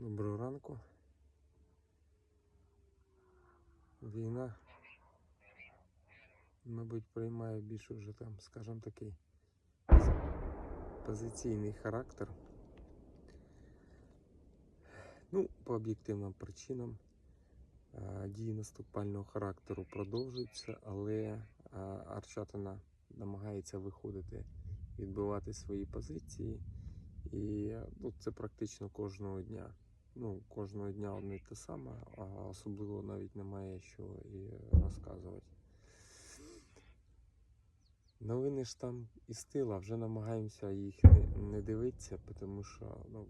Доброго ранку. Війна, мабуть, приймає більш уже там, скажімо такий позиційний характер. Ну, по об'єктивним причинам дії наступального характеру продовжуються, але Арчатина намагається виходити, відбивати свої позиції. І ну, це практично кожного дня. Ну, кожного дня одне те саме, а особливо навіть немає що і розказувати. Новини ж там із тила, вже намагаємося їх не, не дивитися, тому що, ну,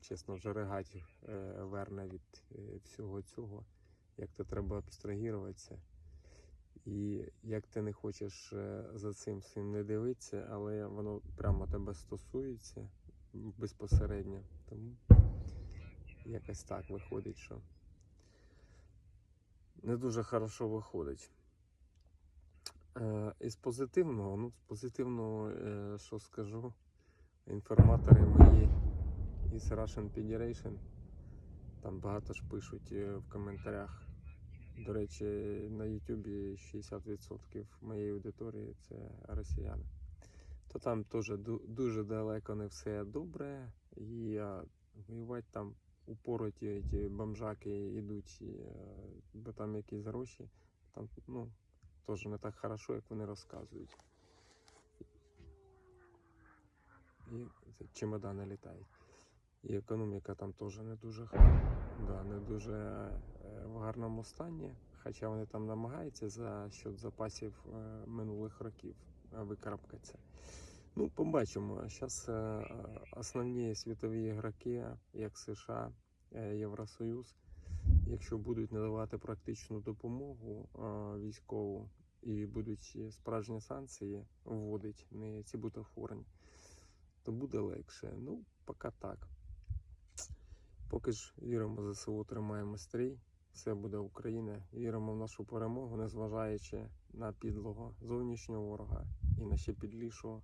чесно, вже регатів е, верне від е, всього цього, як то треба абстрагіруватися. І як ти не хочеш е, за цим всім не дивитися, але воно прямо тебе стосується безпосередньо. Тому якось так виходить, що не дуже хорошо виходить. Е, із позитивного, ну, з позитивного, е, що скажу, інформатори мої із Russian Federation, там багато ж пишуть е, в коментарях. До речі, на Ютубі 60% моєї аудиторії це росіяни. То там теж дуже далеко не все добре, і воювати там упороті ті бомжаки йдуть, е, бо там якісь гроші, там ну, теж не так хорошо, як вони розказують. І чемодани літають. І економіка там теж не дуже, да, не дуже е, в гарному стані. Хоча вони там намагаються за счет запасів е, минулих років викарабкатися. Ну, побачимо. Зараз основні світові ігроки, як США, е, Євросоюз, якщо будуть надавати практичну допомогу е, військову і будуть справжні санкції вводити, не ці бутафорні, то буде легше. Ну, поки так. Поки ж віримо в ЗСУ, тримаємо стрій. Все буде Україна. Віримо в нашу перемогу, незважаючи на підлого зовнішнього ворога і на ще підлішого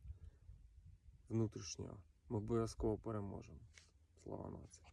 внутрішнього. Ми обов'язково переможемо. Слава нації!